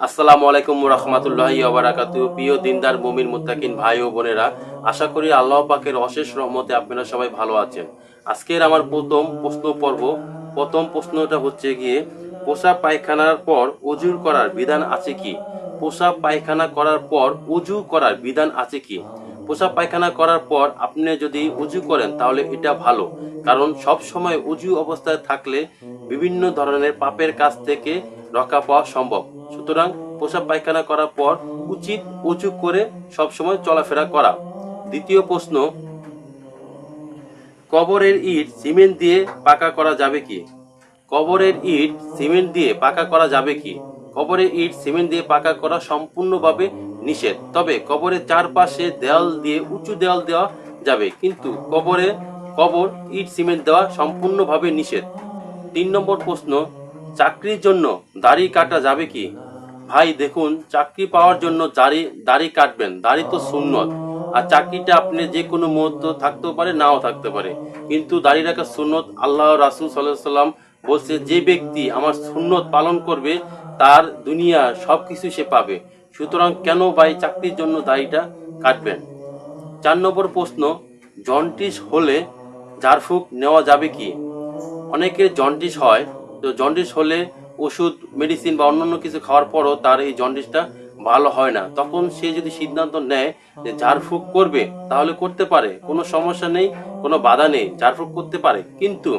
আসসালামু আলাইকুম রহমতুল্লাহি ওবারাকাতু প্রিয় দিনদার মুমিন মুত্তাকিন ভাই ও বোনেরা, আশা করি আল্লাহ পাকের অশেষ রহমতে আপনারা সবাই ভালো আছেন। আজকের আমার প্রথম প্রশ্ন পর্ব, প্রথম প্রশ্নটা হচ্ছে গিয়ে পোশাক পায়খানার পর অজুর করার বিধান আছে কি? পোশাক পায়খানা করার পর উজু করার বিধান আছে কি? পোশাক পায়খানা করার পর আপনি যদি উজু করেন তাহলে এটা ভালো। কারণ সব সময় উজু অবস্থায় থাকলে বিভিন্ন ধরনের পাপের কাছ থেকে রক্ষা পাওয়া সম্ভব। সুতরাং পোশাক পায়খানা করার পর উচিত উঁচু করে সব সময় চলাফেরা করা। দ্বিতীয় প্রশ্ন, কবরের ইট সিমেন্ট দিয়ে পাকা করা যাবে কি? কবরের ইট সিমেন্ট দিয়ে পাকা করা যাবে কি? কবরের ইট সিমেন্ট দিয়ে পাকা করা সম্পূর্ণভাবে নিষেধ। তবে কবরের চারপাশে দেয়াল দিয়ে উঁচু দেয়াল দেওয়া যাবে, কিন্তু কবরে কবর, ইট, সিমেন্ট দেওয়া সম্পূর্ণভাবে নিষেধ। তিন নম্বর প্রশ্ন চাকরির জন্য দাড়ি কাটা যাবে কি? ভাই, দেখুন, চাকরি পাওয়ার জন্য দাড়ি দাড়ি কাটবেন। দাড়ি তো সুন্নত। আর চাকরিটা আপনি যে কোনো মুহূর্ত থাকতেও পারে, নাও থাকতে পারে। কিন্তু দাড়ি রাখা সুন্নত আল্লাহ রাসুল সাল্লাহ সাল্লাম বলছে, যে ব্যক্তি আমার সুন্নত পালন করবে, তার দুনিয়া সব কিছু সে পাবে। সুতরাং কেন ভাই চাকরির জন্য দাড়িটা কাটবেন? চার নম্বর প্রশ্ন জন্টিস হলে ঝাড়ফুঁক নেওয়া যাবে কি? অনেকের জন্টিস হয় তো জন্ডিস হলে ওষুধ মেডিসিন বা অন্যান্য কিছু খাওয়ার পরও তার এই জন্ডিসটা ভালো হয় না। তখন সে যদি সিদ্ধান্ত নেয় যে ঝাড়ফুঁক করবে, তাহলে করতে পারে। কোনো সমস্যা নেই, কোনো বাধা নেই ঝাড়ফুঁক করতে পারে। কিন্তু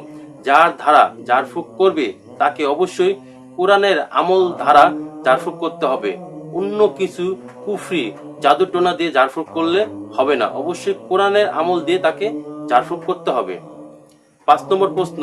যার ধারা ঝাড়ফুঁক করবে, তাকে অবশ্যই কোরআনের আমল ধারা ঝাড়ফুঁক করতে হবে। অন্য কিছু কুফরি জাদুটোনা দিয়ে ঝাড়ফুঁক করলে হবে না। অবশ্যই কোরআনের আমল দিয়ে তাকে ঝাড়ফুঁক করতে হবে। পাঁচ নম্বর প্রশ্ন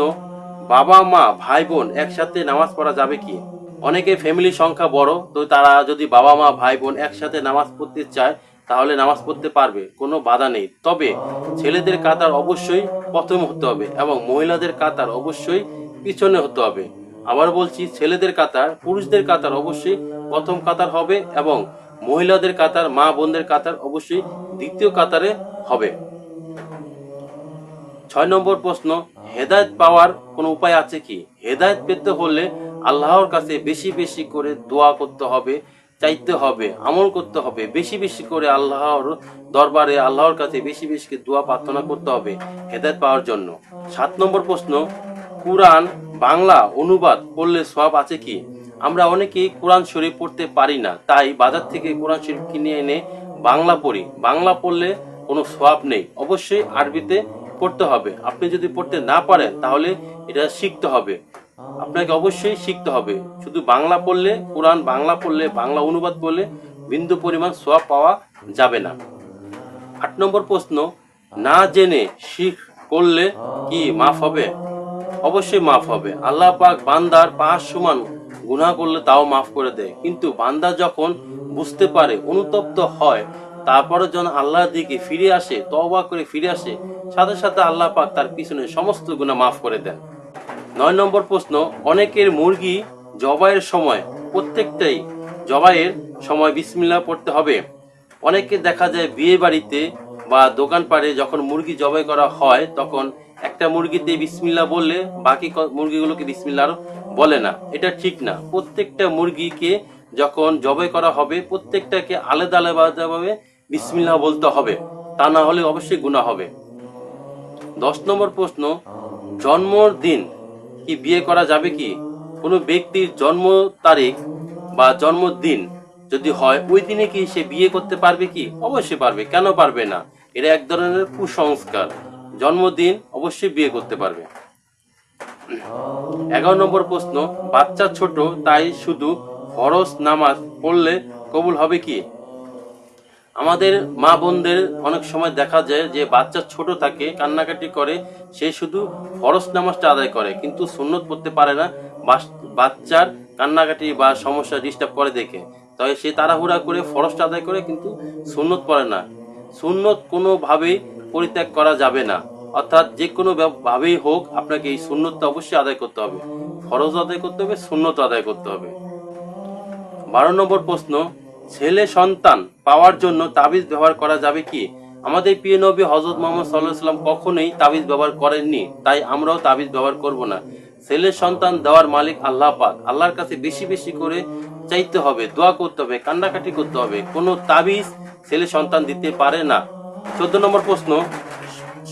বাবা, মা, ভাই, বোন একসাথে নামাজ পড়া যাবে কি? অনেকে ফ্যামিলি সংখ্যা বড়, তো তারা যদি বাবা, মা, ভাই, বোন একসাথে নামাজ পড়তে চায়, তাহলে নামাজ পড়তে পারবে, কোনো বাধা নেই। তবে ছেলেদের কাতার অবশ্যই প্রথম হতে হবে এবং মহিলাদের কাতার অবশ্যই পিছনে হতে হবে। আবার বলছি, ছেলেদের কাতার, পুরুষদের কাতার অবশ্যই প্রথম কাতার হবে এবং মহিলাদের কাতার, মা, বোনদের কাতার অবশ্যই দ্বিতীয় কাতারে হবে। ছয় নম্বর প্রশ্ন হেদায়ত পাওয়ার কোনো উপায় আছে কি? হেদায়ত পেতে হলে আল্লাহর কাছে বেশি বেশি করে দোয়া করতে হবে, চাইতে হবে, আমল করতে হবে। বেশি বেশি করে আল্লাহর দরবারে আল্লাহর কাছে বেশি বেশি দোয়া প্রার্থনা করতে হবে হেদায়ত পাওয়ার জন্য। সাত নম্বর প্রশ্ন, কোরআন বাংলা অনুবাদ করলে সব আছে কি? আমরা অনেকেই কোরআন শরীফ পড়তে পারি না, তাই বাজার থেকে কোরআন শরীফ কিনে এনে বাংলা পড়ি। বাংলা পড়লে কোনো সোয়াব নেই। অবশ্যই আরবিতে পড়তে হবে। আপনি যদি পড়তে না পারেন, তাহলে এটা শিখতে হবে। আপনাকে অবশ্যই শিখতে হবে। শুধু বাংলা পড়লে, কোরআন বাংলা পড়লে, বাংলা অনুবাদ করলে বিন্দু পরিমাণ সোয়াব পাওয়া যাবে না। আট নম্বর প্রশ্ন, না জেনে শিখ করলে কি মাফ হবে? অবশ্যই মাফ হবে। আল্লাহ পাক বান্দার পাঁচ সমান গুনাহ করলে তাও মাফ করে দেয়। কিন্তু বান্দা যখন বুঝতে পারে, অনুতপ্ত হয় তারপরে যখন আল্লাহর দিকে ফিরে আসে, তওবা করে ফিরে আসে, সাথে সাথে আল্লাহ পাক তার পিছনে সমস্ত গুনাহ মাফ করে দেন। নয় নম্বর প্রশ্ন, অনেকের মুরগি জবাইয়ের সময়, প্রত্যেকটাই জবাইয়ের সময় বিসমিল্লাহ পড়তে হবে। অনেকে দেখা যায় বিয়ে বাড়িতে বা দোকানপাড়ে যখন মুরগি জবাই করা হয়, তখন একটা মুরগিতে বিসমিল্লা বললে বাকি মুরগিগুলোকে বিসমিল্লা বলে না। এটা ঠিক না। প্রত্যেকটা মুরগিকে যখন জবাই করা হবে, প্রত্যেকটাকে আলাদা আলাদাভাবে বিসমিল্লা বলতে হবে। তা না হলে অবশ্যই গুণা হবে। দশ নম্বর প্রশ্ন জন্মদিন কি বিয়ে করা যাবে কি? কোনো ব্যক্তির জন্ম তারিখ বা জন্মদিন যদি হয়, ওই দিনে কি সে বিয়ে করতে পারবে কি? অবশ্যই পারবে। কেন পারবে না? এটা এক ধরনের কুসংস্কার। জন্মদিন অবশ্যই বিয়ে করতে পারবে। এগারো নম্বর প্রশ্ন, বাচ্চা ছোট, তাই শুধু ফরজ নামাজ পড়লে কবুল হবে কি? আমাদের মা বোনদের অনেক সময় দেখা যায় যে বাচ্চা ছোট থাকে, কান্নাকাটি করে, সে শুধু ফরজ নামাজটা আদায় করে, কিন্তু সুন্নত পড়তে পারে না বাচ্চার কান্নাকাটি বা সমস্যা ডিস্টার্ব করে দেখে। তবে সে তাড়াহুড়া করে ফরজটা আদায় করে, কিন্তু সুন্নত পড়ে না। সুন্নত কোনোভাবেই পরিত্যাগ করা যাবে না। অর্থাৎ যে কোনো ভাবেই হোক, আপনাকে এই সুন্নতটা অবশ্যই আদায় করতে হবে। ফরজ আদায় করতে হবে, সুন্নত আদায় করতে হবে। বারো নম্বর প্রশ্ন ছেলে সন্তান পাওয়ার জন্য তাবিজ ব্যবহার করা যাবে কি? আমাদের প্রিয় নবী হজরত মোহাম্মদ সাল্লাহ সাল্লাম কখনোই তাবিজ ব্যবহার করেননি, তাই আমরাও তাবিজ ব্যবহার করব না। ছেলে সন্তান দেওয়ার মালিক আল্লাহ পাক। আল্লাহর কাছে বেশি বেশি করে চাইতে হবে, দোয়া করতে হবে, কান্নাকাটি করতে হবে। কোনো তাবিজ ছেলে সন্তান দিতে পারে না। চোদ্দ নম্বর প্রশ্ন,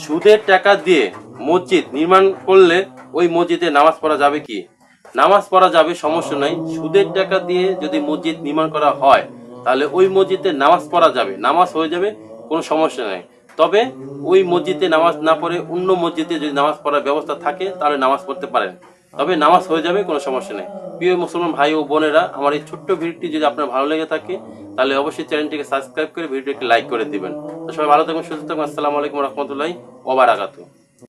সুদের টাকা দিয়ে মসজিদ নির্মাণ করলে ওই মসজিদে নামাজ পড়া যাবে কি? নামাজ পড়া যাবে সমস্যা নাই। সুদের টাকা দিয়ে যদি মসজিদ নির্মাণ করা হয় তাহলে ওই মসজিদে নামাজ পড়া যাবে। নামাজ হয়ে যাবে, কোনো সমস্যা নাই। তবে ওই মসজিদে নামাজ না পড়ে অন্য মসজিদে যদি নামাজ পড়ার ব্যবস্থা থাকে, তাহলে নামাজ পড়তে পারেন। তবে নামাজ হয়ে যাবে, কোনো সমস্যা নেই। প্রিয় মুসলমান ভাই ও বোনেরা, আমার এই ছোট্ট ভিডিওটি যদি আপনার ভালো লেগে থাকে, তাহলে অবশ্যই চ্যানেলটিকে সাবস্ক্রাইব করে ভিডিওটিকে লাইক করে দিবেন। সবাই ভালো থাকবেন সুস্থ থাকবেন আসসালামু আলাইকুম রহমতুল্লাহ ওবারাকাতু